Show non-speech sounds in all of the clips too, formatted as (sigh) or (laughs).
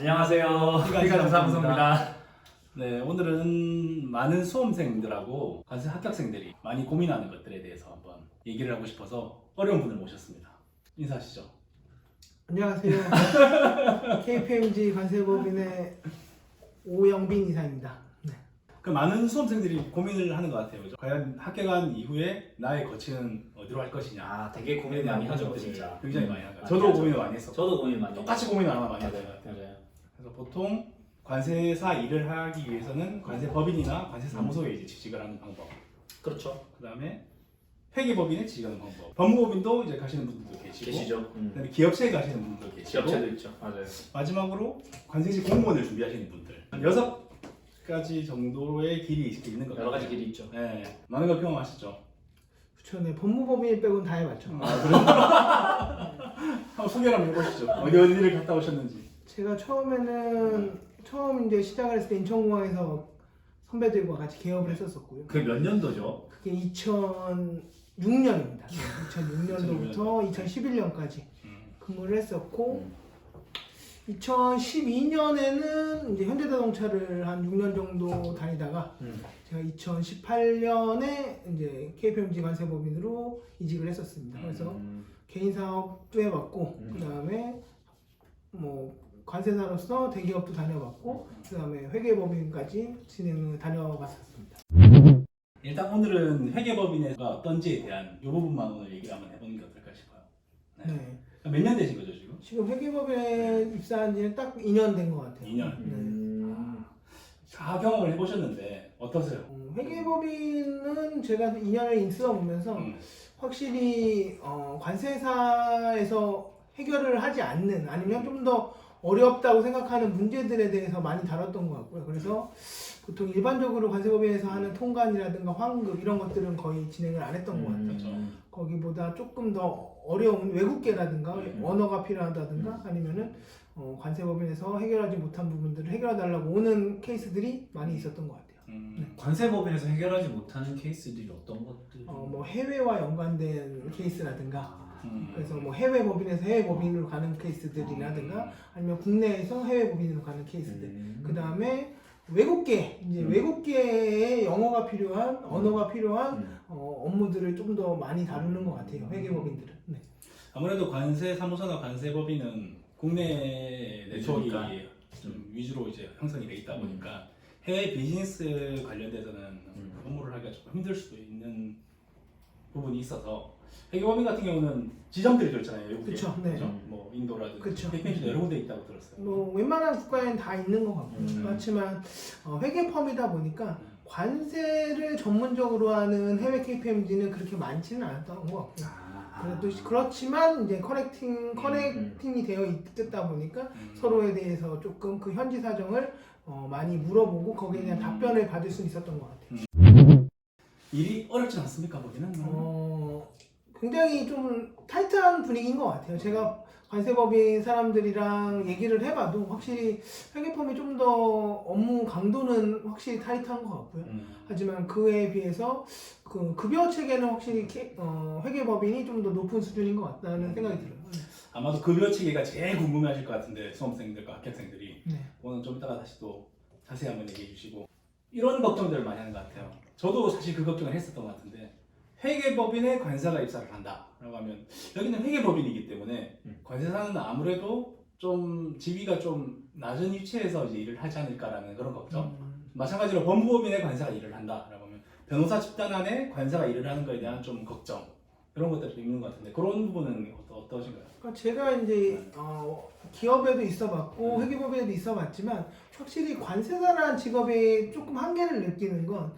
안녕하세요. 기관사무소입니다. 네, 오늘은 많은 수험생들하고 관세 합격생들이 많이 고민하는 것들에 대해서 한번 얘기를 하고 싶어서 어려운 분을 모셨습니다. 인사하시죠. 안녕하세요. (laughs) KPMG 관세법인의 오영빈 이사입니다. 네. 그 많은 수험생들이 고민을 하는 것 같아요. 그죠? 과연 합격한 이후에 나의 거치는 어디로 할 것이냐. 아, 되게 고민 많이 하죠, 진짜. 굉장히 많이 하죠. 많이 저도 하죠. 고민을 많이 했었고 저도 고민 많이. 똑같이 고민을 아마 많이 하죠. 맞아요. 보통 관세사 일을 하기 위해서는 관세법인이나 관세사무소에 이제 취직을 하는 방법. 그렇죠. 그 다음에 회계법인에 취직하는 방법. 법무법인도 이제 가시는 분들도 계시고, 계시죠. 음. 그다음에 기업체에 가시는 분들도 계시고, 기업체도 있죠. 맞아요. 마지막으로 관세직 공무원을 준비하시는 분들 한 여섯 가지 정도의 길이 있는 것 같아요. 여러 가지 길이 있죠. 네, 많은 걸 경험하셨죠. 그쵸, 네. 법무법인 빼고는 다 해봤죠. 아, 그래요? (laughs) 한번 소개를 한번 해보시죠. 어디 어디를 갔다 오셨는지. 제가 처음에는 처음 이제 시작을 했을 때 인천공항에서 선배들과 같이 개업을 했었었고요. 그게 몇 년도죠? 그게 2006년입니다. 2006년도부터 2011년까지 음. 근무를 했었고 음. 2012년에는 이제 현대자동차를 한 6년 정도 다니다가 음. 제가 2018년에 이제 KPMG 관세법인으로 이직을 했었습니다. 그래서 음. 개인 사업도 해봤고 음. 그 다음에 뭐 관세사로서 대기업도 다녀봤고 그 다음에 회계법인까지 진행을 다녀봤었습니다. 일단 오늘은 회계법인에서 어떤지에 대한 이 부분만 오늘 얘기를 한번 해보는 게 어떨까 싶어요. 네. 몇 년 되신 거죠 지금? 지금 회계법인에 입사한 지는 딱 2년 된 것 같아요. 2년. 음. 다 경험을 해보셨는데 어떠세요? 어, 회계법인은 제가 2년을 인스어 보면서 음. 확실히 어, 관세사에서 해결을 하지 않는 아니면 좀 더 어렵다고 생각하는 문제들에 대해서 많이 다뤘던 것 같고요. 그래서 보통 일반적으로 관세법인에서 하는 통관이라든가 환급 이런 것들은 거의 진행을 안 했던 것 같아요. 그렇죠. 거기보다 조금 더 어려운 외국계라든가 음. 언어가 필요하다든가 아니면은 어, 관세법인에서 해결하지 못한 부분들을 해결해달라고 오는 케이스들이 많이 있었던 것 같아요. 음. 관세법인에서 해결하지 못하는 케이스들이 어떤 것들? 어, 뭐 해외와 연관된 케이스라든가 음. 그래서 뭐 해외 법인에서 해외 법인으로 가는 케이스들이라든가 아니면 국내에서 해외 법인으로 가는 케이스들 음. 그 다음에 외국계 이제 음. 외국계의 영어가 필요한 언어가 필요한 음. 어, 업무들을 좀 더 많이 다루는 것 같아요 회계법인들은 네. 아무래도 관세 사무소나 관세 법인은 국내 네트워크가 위주니까. 좀 위주로 이제 형성이 돼 있다 보니까 해외 비즈니스 관련돼서는 음. 업무를 하기가 조금 힘들 수도 있는 부분이 있어서 회계법인 같은 경우는 지점들이 있잖아요 외국에 그쵸, 네. 그죠? 뭐 인도라든지 그쵸. 필리핀도 여러 군데 있다고 들었어요. 뭐 웬만한 국가에는 다 있는 것 같고 음. 그렇지만 어, 회계 펌이다 보니까 관세를 전문적으로 하는 해외 KPMG는 그렇게 많지는 않았던 것 같고요. 아. 그래도 그렇지만 이제 커넥팅 커넥팅이 되어 있다 보니까 음. 서로에 대해서 조금 그 현지 사정을 어, 많이 물어보고 거기에 대한 음. 답변을 받을 수 있었던 것 같아요. 일이 어렵지 않습니까 거기는? 어, 굉장히 좀 타이트한 분위기인 것 같아요. 제가 관세법인 사람들이랑 얘기를 해봐도 확실히 회계펌이 좀 더 업무 강도는 확실히 타이트한 것 같고요. 음. 하지만 그에 비해서 그 급여 체계는 확실히 케- 어, 회계법인이 좀 더 높은 수준인 것 같다는 생각이 들어요. 아마도 급여 체계가 제일 궁금해하실 것 같은데 수험생들과 합격생들이 네. 오늘 좀 이따가 다시 또 자세히 한번 얘기해 주시고 이런 걱정들을 많이 하는 것 같아요. 저도 사실 그 걱정을 했었던 것 같은데 회계법인에 관사가 입사를 한다라고 하면 여기는 회계법인이기 때문에 음. 관세사는 아무래도 좀 지위가 좀 낮은 위치에서 이제 일을 하지 않을까라는 그런 걱정. 음, 마찬가지로 법무법인에 관사가 일을 한다라고 하면 변호사 집단 안에 관사가 일을 하는 것에 대한 좀 걱정 그런 것들이 좀 있는 것 같은데 그런 부분은 어떠, 어떠신가요? 그러니까 제가 이제 어, 기업에도 있어봤고 음. 회계법인에도 있어봤지만 확실히 관세사라는 직업의 조금 한계를 느끼는 건 어,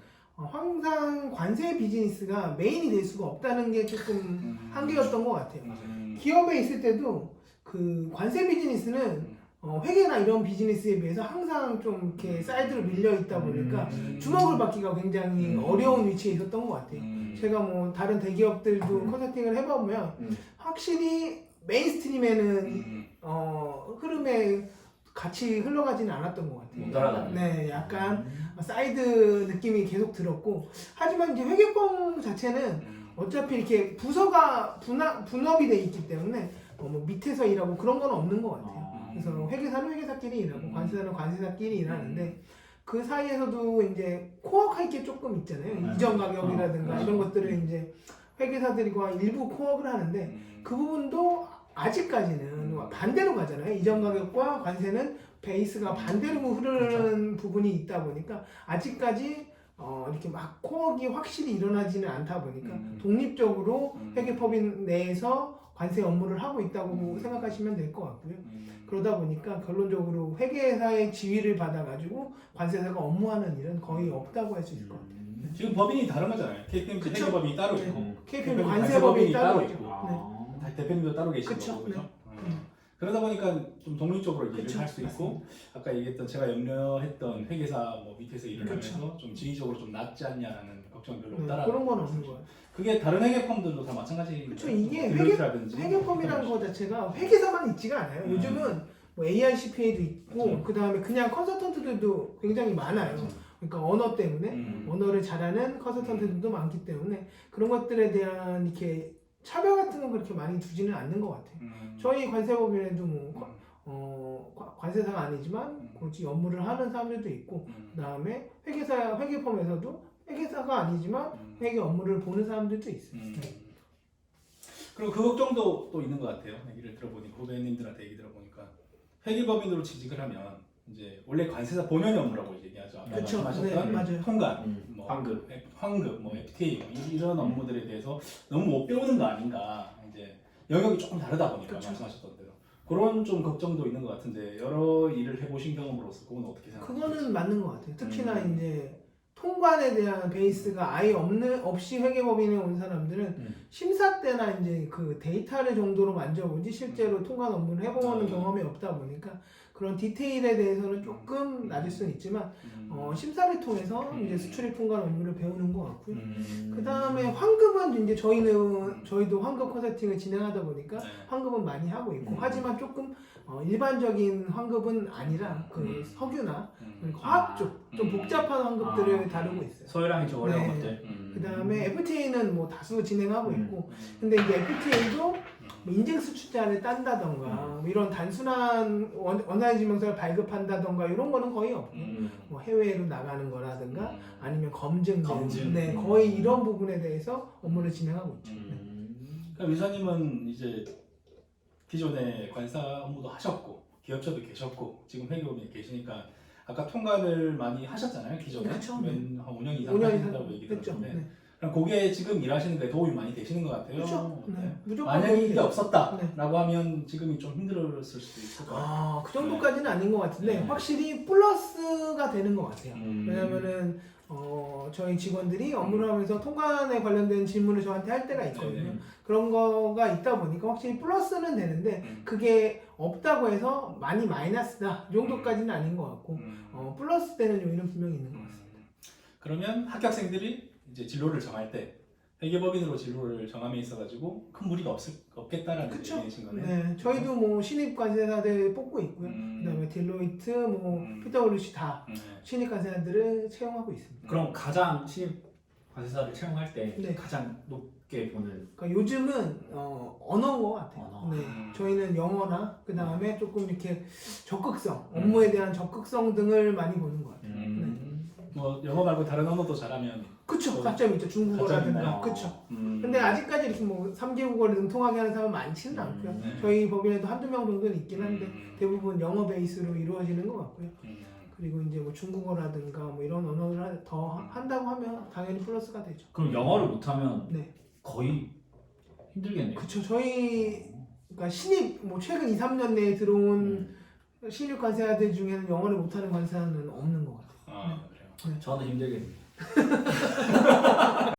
항상 관세 비즈니스가 메인이 될 수가 없다는 게 조금 한계였던 것 같아요. 음. 기업에 있을 때도 그 관세 비즈니스는 어, 회계나 이런 비즈니스에 비해서 항상 좀 이렇게 사이드로 밀려 있다 보니까 음. 주목을 받기가 굉장히 음. 어려운 위치에 있었던 것 같아요. 음. 제가 뭐 다른 대기업들도 음. 컨설팅을 해보면 음. 확실히 메인스트림에는 음. 어, 흐름에 같이 흘러가지는 않았던 것 같아요. 못 따라가는. 네, 약간 사이드 느낌이 계속 들었고 하지만 이제 회계법 자체는 음. 어차피 이렇게 부서가 분화, 분업이 돼 있기 때문에 어, 뭐 밑에서 일하고 그런 건 없는 것 같아요. 어. 그래서 회계사는 회계사끼리 일하고 음. 관세사는 관세사끼리 일하는데 음. 그 사이에서도 이제 코어할 게 조금 있잖아요. 음. 이전 가격이라든가 어, 이런. 것들을 이제 회계사들과 일부 코어를 하는데 음. 그 부분도 아직까지는 음. 반대로 가잖아요. 이전 가격과 관세는 베이스가 반대로 흐르는 부분이 있다 보니까 아직까지 어, 이렇게 막 코어기 확실히 일어나지는 않다 보니까 음. 독립적으로 음. 회계법인 내에서 관세 업무를 하고 있다고 음. 생각하시면 될 것 같고요. 음. 그러다 보니까 결론적으로 회계사의 지위를 받아가지고 관세사가 업무하는 일은 거의 없다고 할 수 있을 것 같아요. 음. 지금 법인이 다른 거잖아요. KPMG? 회계법인이 따로 네. 있고 KPM 대표님 관세법인이 따로 따로 있죠. 있고. 아. 다- 대표님도 따로 계시고 그쵸, 그죠? 네. 음. 그러다 보니까 좀 독립적으로 일을 그쵸, 할 수 있고 아까 얘기했던 제가 염려했던 회계사 뭐 밑에서 일을 그쵸. 하면서 좀 지위적으로 좀 낮지 않냐라는 걱정 별로 네, 없다라는 그런 건 없는 거예요. 그게 다른 회계펌들도 다 마찬가지인 그쵸. 이게 뭐 딜로이트라든지 회계법이라는 거 자체가 회계사만 있지가 않아요. 음. 요즘은 뭐 ARCPA도 있고 그쵸. 그 다음에 그냥 컨설턴트들도 굉장히 많아요. 그러니까 언어 때문에 음. 언어를 잘하는 컨설턴트들도 많기 때문에 그런 것들에 대한 이렇게 차별 같은 건 그렇게 많이 두지는 않는 것 같아요. 음. 저희 관세법인에도 뭐 음. 어, 과- 관세사가 아니지만 음. 굳이 업무를 하는 사람들도 있고 음. 그 다음에 회계사 회계펌에서도 회계사가 아니지만 음. 회계 업무를 보는 사람들도 있어요. 음. 그리고 그 걱정도 또 있는 것 같아요. 얘기를 들어보니까 후배님들한테 얘기 들어보니까 회계법인으로 취직을 하면 이제 원래 관세사 본연의 업무라고 얘기하죠. 아까 그쵸. 말씀하셨던 네, 맞아요. 통관, 음. 뭐 환급. 환급, 뭐 FTA 뭐 이- 이런 업무들에 대해서 너무 못 배우는 거 아닌가. 이제 영역이 조금 다르다 보니까 그쵸. 말씀하셨던 대로 그런 좀 걱정도 있는 것 같은데 여러 일을 해보신 경험으로서 그건 어떻게 생각하세요? 그거는 맞는 것 같아요. 특히나 음. 이제 통관에 대한 베이스가 아예 없는 없이 회계법인에 온 사람들은 음. 심사 때나 이제 그 데이터를 정도로 만져보지 실제로 통관 업무를 해보는 음. 경험이 없다 보니까 그런 디테일에 대해서는 조금 낮을 수는 있지만 음. 어, 심사를 통해서 음. 이제 수출입 통관 업무를 배우는 것 같고요. 음. 그 다음에 환급은 이제 저희는 저희도 환급 컨설팅을 진행하다 보니까 네. 환급은 많이 하고 있고 음. 하지만 조금 어, 일반적인 환급은 아니라 그 음. 석유나 음. 화학 쪽 좀 음. 복잡한 환급들을 아. 다루고 있어요. 소유량이 좀 어려운 네. 것들. 음. 그 다음에 FTA는 뭐 다수 진행하고 음. 있고 음. 근데 이제 FTA도 음. 뭐 인증 수출자를 딴다던가 뭐 이런 단순한 원- 원화의 지명서를 발급한다던가 이런 거는 거의 없고 음. 뭐 해외로 나가는 거라든가 음. 아니면 검증, 검증. 네 음. 거의 이런 부분에 대해서 업무를 진행하고 있죠. 네. 음. 그럼 위사님은 이제 기존에 관사 업무도 하셨고 기업체도 계셨고 지금 회계법인에 계시니까 아까 통관을 많이 하셨잖아요 기존에 그쵸, 몇- 한 5년 이상 5년 하신다고 이상 얘기 했죠. 들었는데 네. 그럼 그게 지금 일하시는 데 도움이 많이 되시는 것 같아요. 그렇죠. 네. 네. 무조건 만약에 이게. 없었다라고 하면 지금이 좀 힘들었을 수도 있을 것 같아요. 아, 그 정도까지는 아닌 것 같은데 네. 확실히 플러스가 되는 것 같아요. 음. 왜냐면은 어, 저희 직원들이 업무를 하면서 통관에 관련된 질문을 저한테 할 때가 있거든요. 네. 그런 거가 있다 보니까 확실히 플러스는 되는데 음. 그게 없다고 해서 많이 마이너스다 이 정도까지는 아닌 것 같고 음. 어, 플러스 되는 요인은 분명히 있는 것 음. 같습니다. 그러면 합격생들이 이제 진로를 정할 때 회계법인으로 진로를 정함에 있어가지고 큰 무리가 없을 없겠다라는 그쵸. 얘기신 거네요. 네, 저희도 뭐 신입 관세사들 뽑고 있고요. 음. 그다음에 딜로이트, 뭐 음. PwC 다 네. 신입 관세사들을 채용하고 있습니다. 그럼 가장 신입 관세사를 채용할 때 네. 가장 높게 보는 그러니까 요즘은 어, 언어인 것 같아요. 언어. 네, 음. 저희는 영어나 그 다음에 조금 이렇게 적극성, 업무에 대한 적극성 등을 많이 보는 것 같아요. 음. 뭐 영어 말고 다른 언어도 잘하면 그쵸, 어, 가점 있죠. 중국어라든가. 있나요? 그쵸. 음. 근데 아직까지 이렇게 뭐 3개 국어를 능통하게 하는 사람은 많지는 음. 않고요. 네. 저희 법인에도 한두 명 정도는 있긴 한데 음. 대부분 영어 베이스로 이루어지는 것 같고요. 음. 그리고 이제 뭐 중국어라든가 뭐 이런 언어를 하- 더 하- 한다고 하면 당연히 플러스가 되죠. 그럼 영어를 못하면 네. 거의 힘들겠네요. 그쵸. 저희 그러니까 신입 뭐 최근 2, 3년 내에 들어온 음. 신입 관세사들 중에는 영어를 못하는 관세사는 없는 것 같아요. 아. 저는 힘들겠네요. (laughs)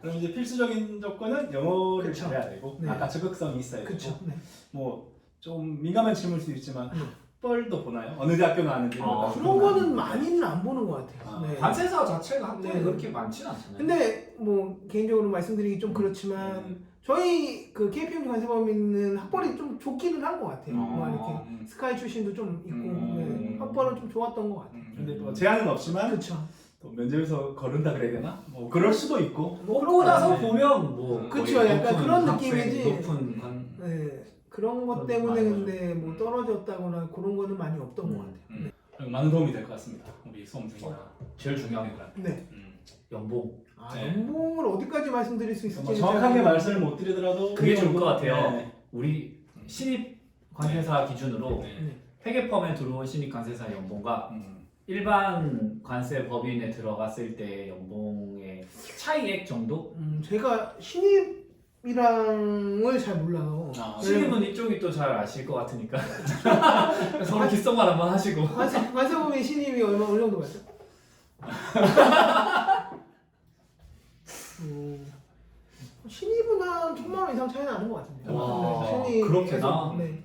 그럼 이제 필수적인 조건은 영어를 그쵸. 잘해야 되고 네. 아까 적극성이 있어야 그쵸. 되고 네. 뭐좀 민감한 질문일 수 있지만 네. 학벌도 보나요? 어느 대학교 나왔는지 아, 그런 거는 많이는 안 보는 것 같아요. 아, 네. 관세사 자체가 학벌이 네. 그렇게 많지는 않잖아요. 근데 뭐 개인적으로 말씀드리기 좀 그렇지만 음. 저희 그 KPM 관세법인은 학벌이 좀 좋기는 한 것 같아요. 음. 뭐 이렇게 음. 스카이 출신도 좀 있고 음. 네. 학벌은 좀 좋았던 것 같아요. 음, 근데 뭐 제한은 없지만 그렇죠. 또 면접에서 거른다 그래야 되나? 뭐 그럴 수도 있고 뭐 뽑고 나서 네. 보면 뭐 그쵸, 거의 약간 높은 그런 학생, 느낌이지. 높은 관 네. 그 그런 것 그건 때문에. 근데 뭐 떨어졌다거나 그런 거는 많이 없던 것 같아요. 음. 그리고 많은 도움이 될 것 같습니다. 우리 수험생이나 제일 중요한 건 네. 음. 연봉. 아, 네. 연봉을 어디까지 말씀드릴 수 있을지 뭐 정확하게 말씀을 못 드리더라도 그게 좋을 것 같아요. 네. 우리 신입 관세사 기준으로 네. 회계펌에 들어온 신입 관세사 연봉과 음. 일반 관세 법인에 들어갔을 때 연봉의 차이액 정도? 음, 제가 신입이랑을 잘 몰라요. 아, 신입은 이쪽이 또 잘 아실 것 같으니까 (laughs) 서로 귓속말 한번 하시고 관세, 관세범위 신입이 얼마 어느 정도 갔죠? (laughs) 음, 신입은 한 천만 원 이상 차이 나는 것 같은데요. 와, 그렇게나? 네.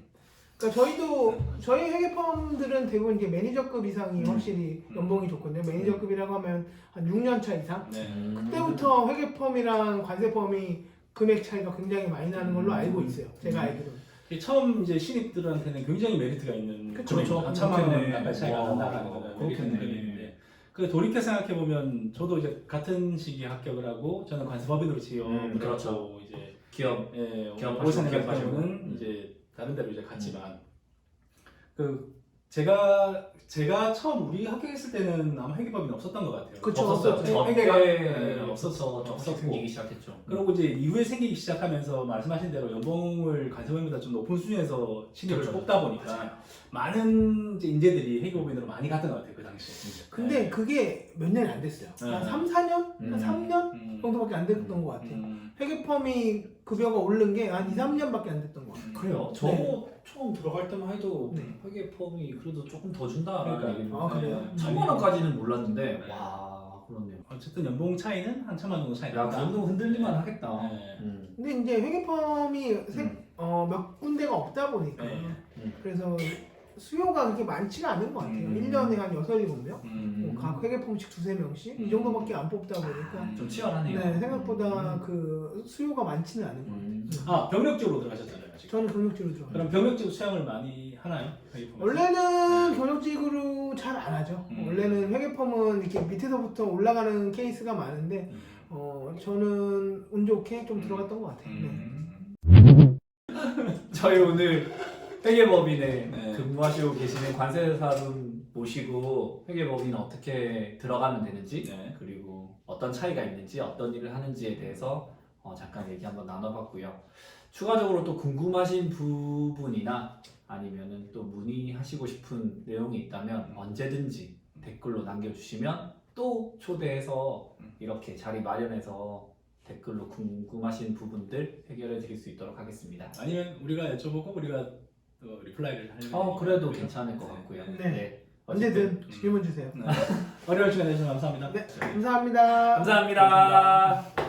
그러니까 저희도 저희 회계 펌들은 대부분 이제 매니저급 이상이 음. 확실히 연봉이 좋거든요. 매니저급이라고 하면 한 6년 차 이상. 네. 그때부터 회계 펌이랑 관세 펌이 금액 차이가 굉장히 많이 나는 걸로 알고 있어요. 제가 음. 알기로는. 이게 처음 이제 신입들한테는 굉장히 메리트가 있는 그쵸, 금액이죠. 그쵸. 한 천만 원 그렇겠네. 가까이 차이가 와, 난다는 있는 그렇겠네. 그 돌이켜 생각해 보면 저도 이제 같은 시기에 합격을 하고 저는 관세법인으로 취업을 음, 그렇죠. 했고 이제 기업 예, 기업 오세훈 하시고 같은 기업 경우는. 이제 다른 데로 이제 갔지만 그 제가 제가 처음 우리 합격했을 때는 아마 회계법인이 없었던 것 같아요. 그쵸, 없었어요. 회계가 네, 없었고. 접속 생기기 시작했죠. 그리고 이제 이후에 생기기 시작하면서 말씀하신 대로 연봉을 관세법인보다 좀 높은 수준에서 신입을 그렇죠. 뽑다 보니까 많은 이제 인재들이 회계법인으로 많이 갔던 것 같아요 그 당시. 근데 그게 몇 년이 안 됐어요. 한 네. 3, 4년? 음. 한 3년 음. 정도밖에 안 됐던 것 같아요. 음. 회계펌이 급여가 오른 게 한 2, 3년밖에 안 됐던 것 같아요. 그래요. 저 네. 처음 들어갈 때만 해도 네. 회계 펌이 그래도 조금 더 준다라는 그러니까. 얘기를 아, 그래요? 네. 천만 원까지는 몰랐는데 네. 와 그렇네요. 어쨌든 연봉 차이는 한 천만 정도 차이 야, 그. 정도 흔들리만 하겠다. 네. 음. 근데 이제 회계펌이 세- 음. 어, 몇 군데가 없다 보니까 네. 음. 그래서 수요가 그렇게 많지가 않은 것 같아요. 음. 1년에 한 6, 7명? 음. 뭐각 회계펌씩 두세 명씩 이 음. 정도밖에 안 뽑다 보니까 음. 좀 치열하네요. 네, 생각보다 음. 그 수요가 많지는 않은 것 같아요. 음. 아 병력직으로 들어가셨잖아요 지금. 저는 경력직으로 좋아해요. 그럼 병력직 수양을 많이 하나요? 회계법에서? 원래는 네. 경력직으로 잘 안 하죠. 음. 원래는 회계펌은 이렇게 밑에서부터 올라가는 케이스가 많은데 음. 어, 저는 운 좋게 좀 들어갔던 것 같아요. 네. 음. (laughs) 저희 오늘 회계법인에 네. 근무하시고 계시는 관세사분 모시고 회계법인은 어떻게 들어가면 되는지 네. 그리고 어떤 차이가 있는지 어떤 일을 하는지에 대해서 어, 잠깐 얘기 한번 나눠봤고요. 추가적으로 또 궁금하신 부분이나 아니면은 또 문의하시고 싶은 내용이 있다면 언제든지 댓글로 남겨주시면 또 초대해서 이렇게 자리 마련해서 댓글로 궁금하신 부분들 해결해 드릴 수 있도록 하겠습니다. 아니면 우리가 여쭤보고 우리가 또 리플라이를 하려면 어 그래도 괜찮을 것 네. 같고요. 네. 어쨌든 언제든 질문 주세요. 네. (laughs) 어려운 시간 내주셔서 감사합니다. 네, 감사합니다. 감사합니다.